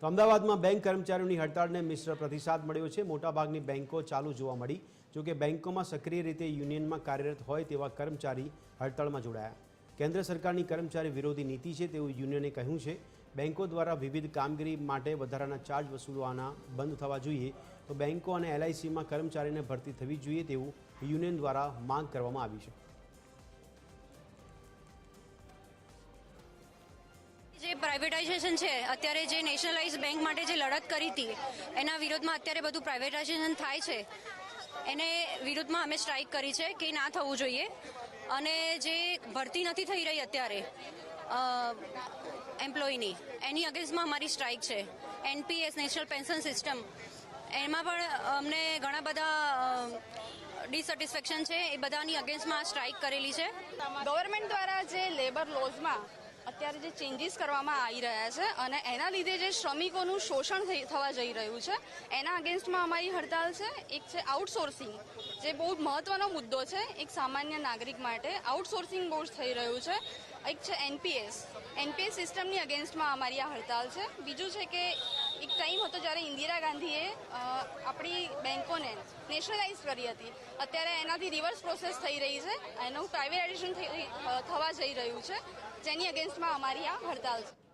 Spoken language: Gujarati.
તો અમદાવાદમાં બેંક કર્મચારીઓની હડતાળને મિશ્ર પ્રતિસાદ મળ્યો છે. મોટાભાગની બેંકો ચાલુ જોવા મળી. જોકે બેંકોમાં સક્રિય રીતે યુનિયનમાં કાર્યરત હોય તેવા કર્મચારી હડતાળમાં જોડાયા. કેન્દ્ર સરકારની કર્મચારી વિરોધી નીતિ છે તેવું યુનિયને કહ્યું છે. બેંકો દ્વારા વિવિધ કામગીરી માટે વધારાના ચાર્જ વસૂલવાના બંધ થવા જોઈએ. તો બેંકો અને એલઆઈસીમાં કર્મચારીને ભરતી થવી જોઈએ તેવું યુનિયન દ્વારા માંગ કરવામાં આવી છે. પ્રાઇવેટાઇઝેશન છે, અત્યારે જે નેશનલાઇઝ બેંક માટે જે લડત કરી હતી, એના વિરોધમાં અત્યારે બધું પ્રાઇવેટાઇઝેશન થાય છે. એને વિરુદ્ધમાં અમે સ્ટ્રાઇક કરી છે કે ના થવું જોઈએ. અને જે ભરતી નથી થઈ રહી અત્યારે એમ્પ્લોયની એની અગેન્સ્ટમાં અમારી સ્ટ્રાઇક છે. એનપીએસ નેશનલ પેન્શન સિસ્ટમ એમાં પણ અમને ઘણા બધા ડિસેટિસ્ફેક્શન છે. એ બધાની અગેન્સ્ટમાં સ્ટ્રાઇક કરેલી છે. ગવર્મેન્ટ દ્વારા જે લેબર લોઝમાં અત્યારે જે ચેન્જીસ કરવામાં આવી રહ્યા છે અને એના લીધે જે શ્રમિકોનું શોષણ થવા જઈ રહ્યું છે, એના અગેન્સ્ટમાં અમારી હડતાલ છે. એક છે આઉટસોર્સિંગ જે બહુ મહત્વનો મુદ્દો છે. એક સામાન્ય નાગરિક માટે આઉટસોર્સિંગ બહુ થઈ રહ્યું છે. એક છે એનપીએસ એનપીએસ સિસ્ટમની અગેન્સ્ટમાં અમારી આ હડતાલ છે. બીજું છે કે, એક ટાઈમ હતો જ્યારે ઇન્દિરા ગાંધીએ આપણી બેન્કોને નેશનલાઇઝ કરી હતી. અત્યારે એનાથી રિવર્સ પ્રોસેસ થઈ રહી છે. એનું પ્રાઇવેટાઇઝેશન થવા જઈ રહ્યું છે. જેની અગેન્સ્ટમાં અમારી આ હડતાલ છે.